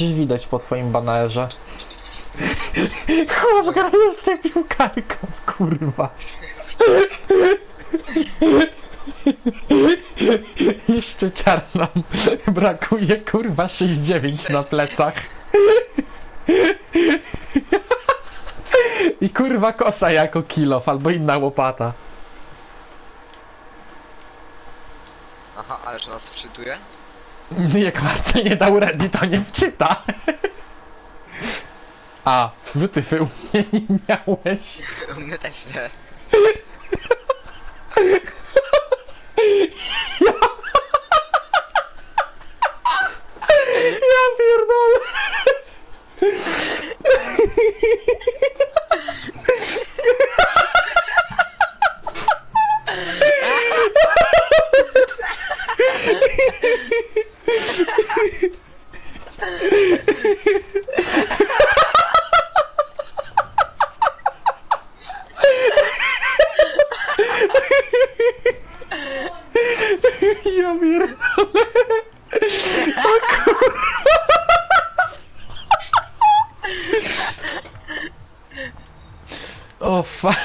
przecież widać po twoim banerze. Chłop jeszcze piłkarką, kurwa. Jeszcze czarną. Brakuje kurwa 6-9 na plecach. I kurwa kosa jako kilof albo inna łopata. Aha, ale że nas wczytuje? Jak Marcel nie dał ready, to nie wczyta. A, wytyfy u mnie nie miałeś. U mnie też nie. Ja pierdolę. Ja pierdolę. O fuck.